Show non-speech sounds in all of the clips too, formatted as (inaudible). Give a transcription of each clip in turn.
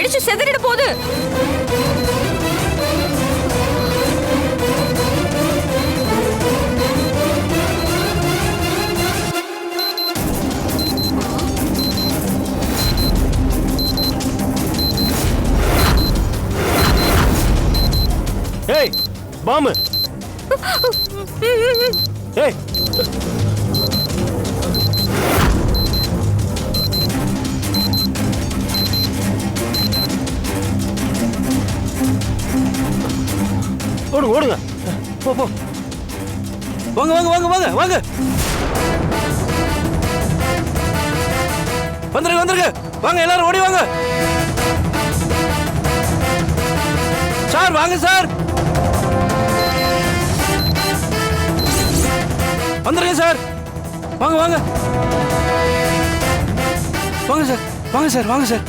வெடிச்சு செதறிட போகுது. ஏய் பாம்பு. (laughs) ஏய் ஓடுங்க ஓடுங்க. போ போ. வாங்க வாங்க வாங்க வாங்க வாங்க. வந்துருங்க வந்துருங்க. வாங்க எல்லாரும் ஓடி வாங்க. சார் வாங்க சார். வந்துருங்க சார். வாங்க வாங்க. வாங்க சார். வாங்க சார் வாங்க சார்.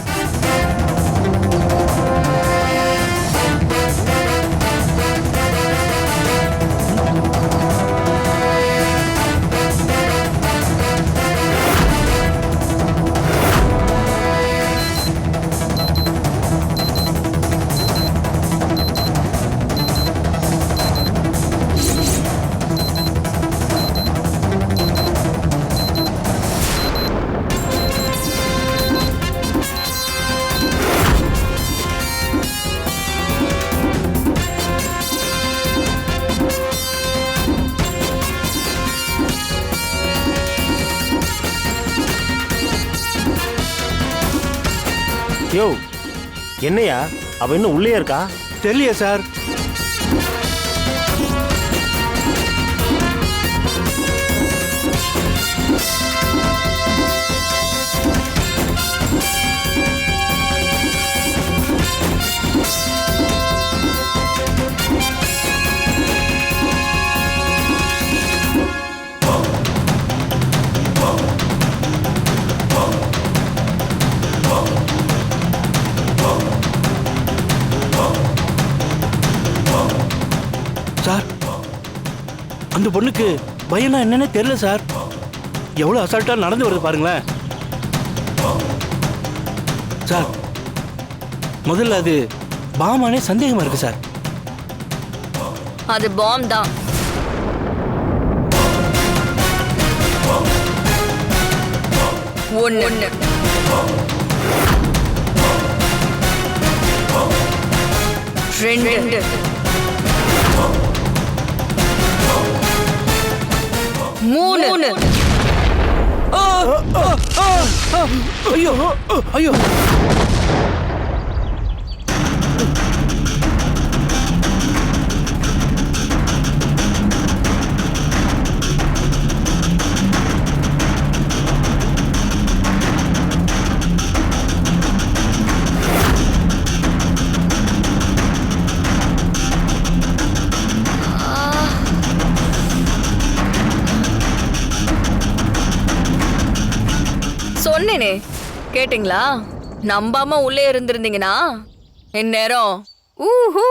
யோ என்னையா? அவ இன்னும் உள்ளே இருக்கா? தெரியல சார். அந்த பொண்ணுக்கு பயம்னா என்னன்னே தெரியல சார் எவ்வளோ அசால்ட்டாக நடந்து வருது பாருங்களேன். சார் முதல்ல அது பாமானே சந்தேகமா இருக்கு சார் அது பாம் தான். ஒன்னு ஒன்னு ரெண்டு. 啊！哎呦！哎呦！சொன்னேனே. கேட்டிங்களா? நம்பாம உள்ளே இருந்திருந்தீங்கன்னா இந்நேரம் ஊஹூ!